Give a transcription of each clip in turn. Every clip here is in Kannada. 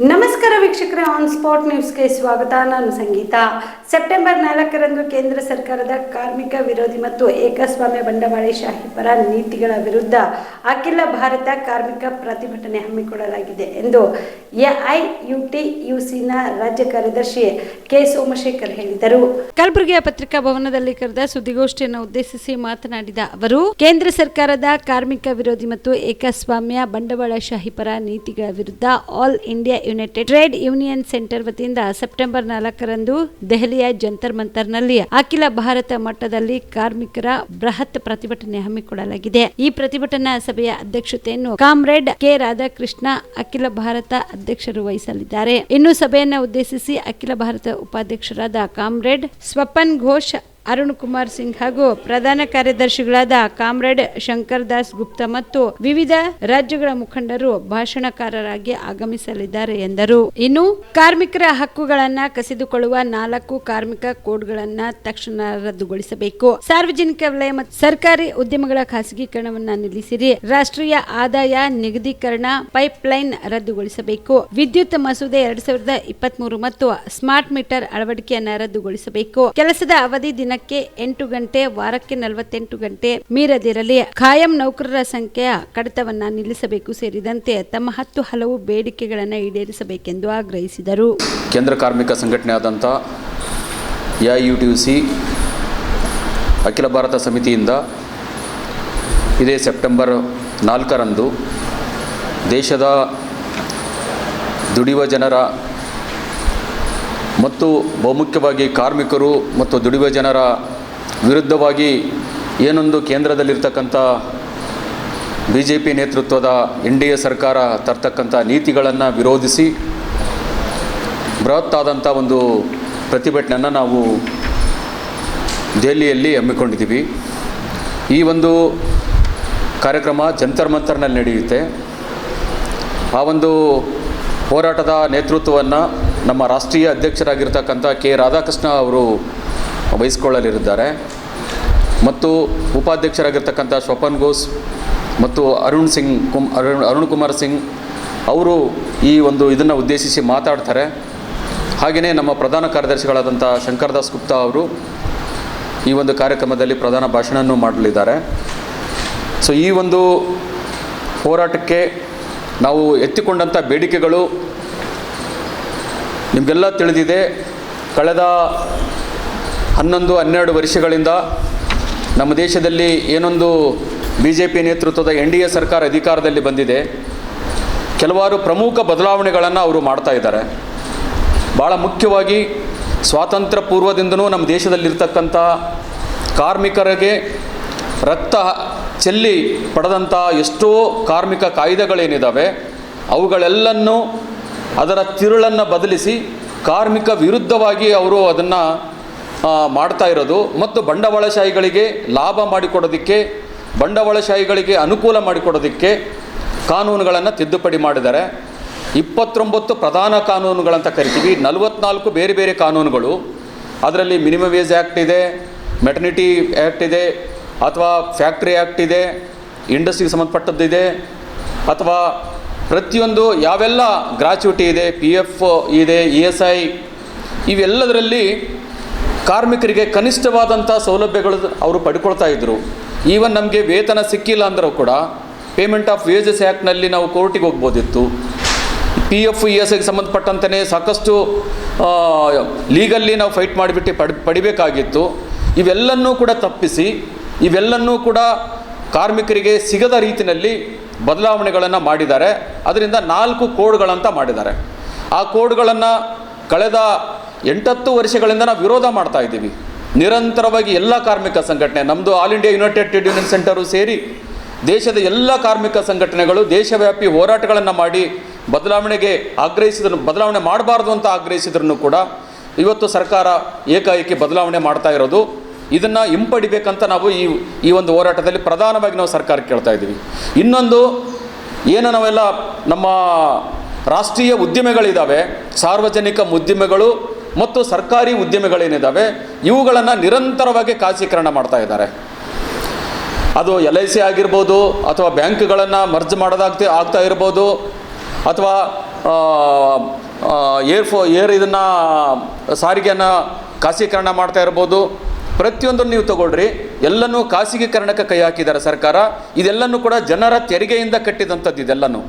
नमस्कार। ವೀಕ್ಷಕರೇ ಆನ್ ಸ್ಪಾಟ್ ನ್ಯೂಸ್ಗೆ ಸ್ವಾಗತ. ನಾನು ಸಂಗೀತ. ಸೆಪ್ಟೆಂಬರ್ ನಾಲ್ಕರಂದು ಕೇಂದ್ರ ಸರ್ಕಾರದ ಕಾರ್ಮಿಕ ವಿರೋಧಿ ಮತ್ತು ಏಕಸ್ವಾಮ್ಯ ಬಂಡವಾಳಶಾಹಿ ಪರ ನೀತಿಗಳ ವಿರುದ್ಧ ಅಖಿಲ ಭಾರತ ಕಾರ್ಮಿಕ ಪ್ರತಿಭಟನೆ ಹಮ್ಮಿಕೊಳ್ಳಲಾಗಿದೆ ಎಂದು ಎಐಯುಟಿಯುಸಿನ ರಾಜ್ಯ ಕಾರ್ಯದರ್ಶಿ ಕೆ. ಸೋಮಶೇಖರ್ ಹೇಳಿದರು. ಕಲಬುರಗಿಯ ಪತ್ರಿಕಾ ಭವನದಲ್ಲಿ ಕರೆದ ಸುದ್ದಿಗೋಷ್ಠಿಯನ್ನು ಉದ್ದೇಶಿಸಿ ಮಾತನಾಡಿದ ಅವರು, ಕೇಂದ್ರ ಸರ್ಕಾರದ ಕಾರ್ಮಿಕ ವಿರೋಧಿ ಮತ್ತು ಏಕಸ್ವಾಮ್ಯ ಬಂಡವಾಳಶಾಹಿ ಪರ ನೀತಿಗಳ ವಿರುದ್ಧ All India United Trade Union Centre ವತಿಯಿಂದ ಸೆಪ್ಟೆಂಬರ್ ನಾಲ್ಕರಂದು ದೆಹಲಿಯ ಜಂತರ್ ಮಂತರ್ನಲ್ಲಿ ಅಖಿಲ ಭಾರತ ಮಟ್ಟದಲ್ಲಿ ಕಾರ್ಮಿಕರ ಬೃಹತ್ ಪ್ರತಿಭಟನೆ ಹಮ್ಮಿಕೊಳ್ಳಲಾಗಿದೆ. ಈ ಪ್ರತಿಭಟನಾ ಸಭೆಯ ಅಧ್ಯಕ್ಷತೆಯನ್ನು ಕಾಮ್ರೇಡ್ ಕೆ. ರಾಧಾಕೃಷ್ಣ, ಅಖಿಲ ಭಾರತ ಅಧ್ಯಕ್ಷರು ವಹಿಸಲಿದ್ದಾರೆ. ಇನ್ನು ಸಭೆಯನ್ನು ಉದ್ದೇಶಿಸಿ ಅಖಿಲ ಭಾರತ ಉಪಾಧ್ಯಕ್ಷರಾದ ಕಾಮ್ರೇಡ್ ಸ್ವಪನ್ ಘೋಷ್ ಅರುಣ್ ಕುಮಾರ್ ಸಿಂಗ್ ಹಾಗೂ ಪ್ರಧಾನ ಕಾರ್ಯದರ್ಶಿಗಳಾದ ಕಾಮ್ರೇಡ್ ಶಂಕರ್ ದಾಸ್ ಗುಪ್ತಾ ಮತ್ತು ವಿವಿಧ ರಾಜ್ಯಗಳ ಮುಖಂಡರು ಭಾಷಣಕಾರರಾಗಿ ಆಗಮಿಸಲಿದ್ದಾರೆ ಎಂದರು. ಇನ್ನು ಕಾರ್ಮಿಕರ ಹಕ್ಕುಗಳನ್ನ ಕಸಿದುಕೊಳ್ಳುವ ನಾಲ್ಕು ಕಾರ್ಮಿಕ ಕೋಡ್ಗಳನ್ನ ತಕ್ಷಣ ರದ್ದುಗೊಳಿಸಬೇಕು. ಸಾರ್ವಜನಿಕ ವಲಯ ಮತ್ತು ಸರ್ಕಾರಿ ಉದ್ಯಮಗಳ ಖಾಸಗೀಕರಣವನ್ನ ನಿಲ್ಲಿಸಿರಿ. ರಾಷ್ಟ್ರೀಯ ಆದಾಯ ನಿಗದೀಕರಣ ಪೈಪ್ಲೈನ್ ರದ್ದುಗೊಳಿಸಬೇಕು. ವಿದ್ಯುತ್ ಮಸೂದೆ ಎರಡ್ ಸಾವಿರದ ಇಪ್ಪತ್ತ್ ಮತ್ತು ಸ್ಮಾರ್ಟ್ ಮೀಟರ್ ಅಳವಡಿಕೆಯನ್ನ ರದ್ದುಗೊಳಿಸಬೇಕು. ಕೆಲಸದ ಅವಧಿ ದಿನಕ್ಕೆ ಎಂಟು ಗಂಟೆ, ವಾರಕ್ಕೆ ನಲವತ್ತೆಂಟು ಗಂಟೆ ಮೀರದಿರಲಿ. ಖಾಯಂ ನೌಕರರ ಸಂಖ್ಯೆಯ ಕಡಿತವನ್ನ ನಿಲ್ಲಿಸಬೇಕು ಸೇರಿದಂತೆ ತಮ್ಮ ಹತ್ತು ಹಲವು ಬೇಡಿಕೆಗಳನ್ನು ಈಡೇರಿಸಬೇಕೆಂದು ಆಗ್ರಹಿಸಿದರು. ಕೇಂದ್ರ ಕಾರ್ಮಿಕ ಸಂಘಟನೆಯಾದಂಥ ಯು ಟಿ ಅಖಿಲ ಭಾರತ ಸಮಿತಿಯಿಂದ ಇದೇ ಸೆಪ್ಟೆಂಬರ್ ನಾಲ್ಕರಂದು ದೇಶದ ದುಡಿಯುವ ಜನರ ಮತ್ತು ಬಹುಮುಖ್ಯವಾಗಿ ಕಾರ್ಮಿಕರು ಮತ್ತು ದುಡಿಯುವ ಜನರ ವಿರುದ್ಧವಾಗಿ ಏನೊಂದು ಕೇಂದ್ರದಲ್ಲಿರ್ತಕ್ಕಂಥ ಬಿ ಜೆ ಪಿ ನೇತೃತ್ವದ ಎನ್ ಡಿ ಎ ಸರ್ಕಾರ ತರ್ತಕ್ಕಂಥ ನೀತಿಗಳನ್ನು ವಿರೋಧಿಸಿ ಬೃಹತ್ತಾದಂಥ ಒಂದು ಪ್ರತಿಭಟನೆಯನ್ನು ನಾವು ದೆಹಲಿಯಲ್ಲಿ ಹಮ್ಮಿಕೊಂಡಿದ್ದೀವಿ. ಈ ಒಂದು ಕಾರ್ಯಕ್ರಮ ಜಂತರ್ ಮಂತರ್ನಲ್ಲಿ ನಡೆಯುತ್ತೆ. ಆ ಒಂದು ಹೋರಾಟದ ನೇತೃತ್ವವನ್ನು ನಮ್ಮ ರಾಷ್ಟ್ರೀಯ ಅಧ್ಯಕ್ಷರಾಗಿರ್ತಕ್ಕಂಥ ಕೆ ರಾಧಾಕೃಷ್ಣ ಅವರು ವಹಿಸ್ಕೊಳ್ಳಲಿದ್ದಾರೆ ಮತ್ತು ಉಪಾಧ್ಯಕ್ಷರಾಗಿರ್ತಕ್ಕಂಥ ಸ್ವಪನ್ ಘೋಷ್ ಮತ್ತು ಅರುಣ್ ಸಿಂಗ್ ಕುಮ್, ಅರುಣ್ ಅರುಣ್ ಕುಮಾರ್ ಸಿಂಗ್ ಅವರು ಈ ಒಂದು ಇದನ್ನು ಉದ್ದೇಶಿಸಿ ಮಾತಾಡ್ತಾರೆ. ಹಾಗೆಯೇ ನಮ್ಮ ಪ್ರಧಾನ ಕಾರ್ಯದರ್ಶಿಗಳಾದಂಥ ಶಂಕರದಾಸ್ ಗುಪ್ತಾ ಅವರು ಈ ಒಂದು ಕಾರ್ಯಕ್ರಮದಲ್ಲಿ ಪ್ರಧಾನ ಭಾಷಣವನ್ನು ಮಾಡಲಿದ್ದಾರೆ. ಸೊ, ಈ ಒಂದು ಹೋರಾಟಕ್ಕೆ ನಾವು ಎತ್ತಿಕೊಂಡಂಥ ಬೇಡಿಕೆಗಳು ನಿಮಗೆಲ್ಲ ತಿಳಿದಿದೆ, ಕಳೆದ ಹನ್ನೊಂದು, ಹನ್ನೆರಡು ವರ್ಷಗಳಿಂದ ನಮ್ಮ ದೇಶದಲ್ಲಿ ಏನೊಂದು ಬಿ ಜೆ ಪಿ ನೇತೃತ್ವದ ಎನ್ ಡಿ ಎ ಸರ್ಕಾರ ಅಧಿಕಾರದಲ್ಲಿ ಬಂದಿದೆ. ಕೆಲವಾರು ಪ್ರಮುಖ ಬದಲಾವಣೆಗಳನ್ನು ಅವರು ಮಾಡ್ತಾ ಇದ್ದಾರೆ. ಭಾಳ ಮುಖ್ಯವಾಗಿ ಸ್ವಾತಂತ್ರ್ಯ ಪೂರ್ವದಿಂದನೂ ನಮ್ಮ ದೇಶದಲ್ಲಿರ್ತಕ್ಕಂಥ ಕಾರ್ಮಿಕರಿಗೆ ರಕ್ತ ಚೆಲ್ಲಿ ಪಡೆದಂಥ ಎಷ್ಟೋ ಕಾರ್ಮಿಕ ಕಾಯ್ದೆಗಳೇನಿದ್ದಾವೆ ಅವುಗಳೆಲ್ಲನ್ನು ಅದರ ತಿರುಳನ್ನು ಬದಲಿಸಿ ಕಾರ್ಮಿಕ ವಿರುದ್ಧವಾಗಿ ಅವರು ಅದನ್ನು ಮಾಡ್ತಾ ಇರೋದು. ಮತ್ತು ಬಂಡವಾಳಶಾಹಿಗಳಿಗೆ ಲಾಭ ಮಾಡಿಕೊಡೋದಕ್ಕೆ, ಬಂಡವಾಳಶಾಹಿಗಳಿಗೆ ಅನುಕೂಲ ಮಾಡಿಕೊಡೋದಕ್ಕೆ ಕಾನೂನುಗಳನ್ನು ತಿದ್ದುಪಡಿ ಮಾಡಿದ್ದಾರೆ. ಇಪ್ಪತ್ತೊಂಬತ್ತು ಪ್ರಧಾನ ಕಾನೂನುಗಳಂತ ಕರಿತೀವಿ. ನಲವತ್ನಾಲ್ಕು ಬೇರೆ ಬೇರೆ ಕಾನೂನುಗಳು. ಅದರಲ್ಲಿ ಮಿನಿಮಮ್ ವೇಜ್ ಆ್ಯಕ್ಟ್ ಇದೆ, ಮೆಟರ್ನಿಟಿ ಆ್ಯಕ್ಟ್ ಇದೆ, ಅಥವಾ ಫ್ಯಾಕ್ಟ್ರಿ ಆ್ಯಕ್ಟ್ ಇದೆ, ಇಂಡಸ್ಟ್ರಿಗೆ ಸಂಬಂಧಪಟ್ಟದ್ದಿದೆ ಅಥವಾ ಪ್ರತಿಯೊಂದು ಯಾವೆಲ್ಲ ಗ್ರಾಚ್ಯುಟಿ ಇದೆ ಪಿ ಎಫ್ ಇದೆ ಇ ಎಸ್ ಐ ಇವೆಲ್ಲದರಲ್ಲಿ ಕಾರ್ಮಿಕರಿಗೆ ಕನಿಷ್ಠವಾದಂಥ ಸೌಲಭ್ಯಗಳು ಅವರು ಪಡ್ಕೊಳ್ತಾ ಇದ್ದರು ಈವನ್ ನಮಗೆ ವೇತನ ಸಿಕ್ಕಿಲ್ಲ ಅಂದರೂ ಕೂಡ ಪೇಮೆಂಟ್ ಆಫ್ ವೇಜಸ್ ಆ್ಯಕ್ಟ್ನಲ್ಲಿ ನಾವು ಕೋರ್ಟಿಗೆ ಹೋಗ್ಬೋದಿತ್ತು. ಪಿ ಎಫ್ ಇ ಎಸ್ ಐಗೆ ಸಂಬಂಧಪಟ್ಟಂತೆಯೇ ಸಾಕಷ್ಟು ಲೀಗಲ್ಲಿ ನಾವು ಫೈಟ್ ಮಾಡಿಬಿಟ್ಟು ಪಡ್, ಪಡಿಬೇಕಾಗಿತ್ತು. ಇವೆಲ್ಲನ್ನೂ ಕೂಡ ತಪ್ಪಿಸಿ, ಇವೆಲ್ಲನ್ನೂ ಕೂಡ ಕಾರ್ಮಿಕರಿಗೆ ಸಿಗದ ರೀತಿಯಲ್ಲಿ ಬದಲಾವಣೆಗಳನ್ನು ಮಾಡಿದ್ದಾರೆ. ಅದರಿಂದ ನಾಲ್ಕು ಕೋಡ್ಗಳಂತ ಮಾಡಿದ್ದಾರೆ. ಆ ಕೋಡ್ಗಳನ್ನು ಕಳೆದ ಎಂಟತ್ತು ವರ್ಷಗಳಿಂದ ನಾವು ವಿರೋಧ ಮಾಡ್ತಾ ಇದ್ದೀವಿ. ನಿರಂತರವಾಗಿ ಎಲ್ಲ ಕಾರ್ಮಿಕ ಸಂಘಟನೆ ನಮ್ಮದು All India United Trade Union centre ಸೇರಿ ದೇಶದ ಎಲ್ಲ ಕಾರ್ಮಿಕ ಸಂಘಟನೆಗಳು ದೇಶವ್ಯಾಪಿ ಹೋರಾಟಗಳನ್ನು ಮಾಡಿ ಬದಲಾವಣೆಗೆ ಆಗ್ರಹಿಸಿದ್ರು, ಬದಲಾವಣೆ ಮಾಡಬಾರ್ದು ಅಂತ ಆಗ್ರಹಿಸಿದ್ರು ಕೂಡ ಇವತ್ತು ಸರ್ಕಾರ ಏಕಾಏಕಿ ಬದಲಾವಣೆ ಮಾಡ್ತಾ ಇರೋದು. ಇದನ್ನು ಹಿಂಪಡಿಬೇಕಂತ ನಾವು ಈ ಈ ಒಂದು ಹೋರಾಟದಲ್ಲಿ ಪ್ರಧಾನವಾಗಿ ನಾವು ಸರ್ಕಾರಕ್ಕೆ ಕೇಳ್ತಾ ಇದ್ದೀವಿ. ಇನ್ನೊಂದು, ಏನು ನಾವೆಲ್ಲ ನಮ್ಮ ರಾಷ್ಟ್ರೀಯ ಉದ್ಯಮಿಗಳಿದ್ದಾವೆ ಸಾರ್ವಜನಿಕ ಉದ್ಯಮಗಳು ಮತ್ತು ಸರ್ಕಾರಿ ಉದ್ಯಮಿಗಳೇನಿದ್ದಾವೆ ಇವುಗಳನ್ನು ನಿರಂತರವಾಗಿ ಖಾಸಗೀಕರಣ ಮಾಡ್ತಾ ಇದ್ದಾರೆ. ಅದು ಎಲ್ ಐ ಸಿ ಆಗಿರ್ಬೋದು ಅಥವಾ ಬ್ಯಾಂಕ್ಗಳನ್ನು ಮರ್ಜ್ ಮಾಡೋದಾಗ್ತಿ, ಆಗ್ತಾ ಇರ್ಬೋದು, ಅಥವಾ ಏರ್ ಫೋ, ಏರ್ ಇದನ್ನು, ಸಾರಿಗೆಯನ್ನು ಖಾಸಗೀಕರಣ ಮಾಡ್ತಾ ಇರ್ಬೋದು ಪ್ರತಿಯೊಂದನ್ನು ನೀವು ತಗೊಳ್ರಿ. ಎಲ್ಲನೂ ಖಾಸಗೀಕರಣಕ್ಕೆ ಕೈ ಹಾಕಿದ್ದಾರೆ ಸರ್ಕಾರ. ಇದೆಲ್ಲನೂ ಕೂಡ ಜನರ ತೆರಿಗೆಯಿಂದ ಕಟ್ಟಿದಂಥದ್ದು ಇದೆಲ್ಲನೂ.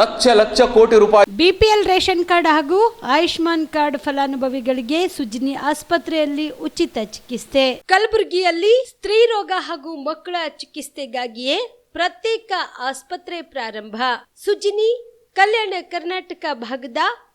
ಲಕ್ಷ ಲಕ್ಷ ಕೋಟಿ ರೂಪಾಯಿ ಬಿಪಿಎಲ್ ರೇಷನ್ ಕಾರ್ಡ್ ಹಾಗೂ ಆಯುಷ್ಮಾನ್ ಕಾರ್ಡ್ ಫಲಾನುಭವಿಗಳಿಗೆ ಸುಜಿನಿ ಆಸ್ಪತ್ರೆಯಲ್ಲಿ ಉಚಿತ ಚಿಕಿತ್ಸೆ. ಕಲಬುರಗಿಯಲ್ಲಿ ಸ್ತ್ರೀ ರೋಗ ಹಾಗೂ ಮಕ್ಕಳ ಚಿಕಿತ್ಸೆಗಾಗಿಯೇ ಪ್ರತ್ಯೇಕ ಆಸ್ಪತ್ರೆ ಪ್ರಾರಂಭ. ಸುಜಿನಿ, ಕಲ್ಯಾಣ ಕರ್ನಾಟಕ ಭಾಗದ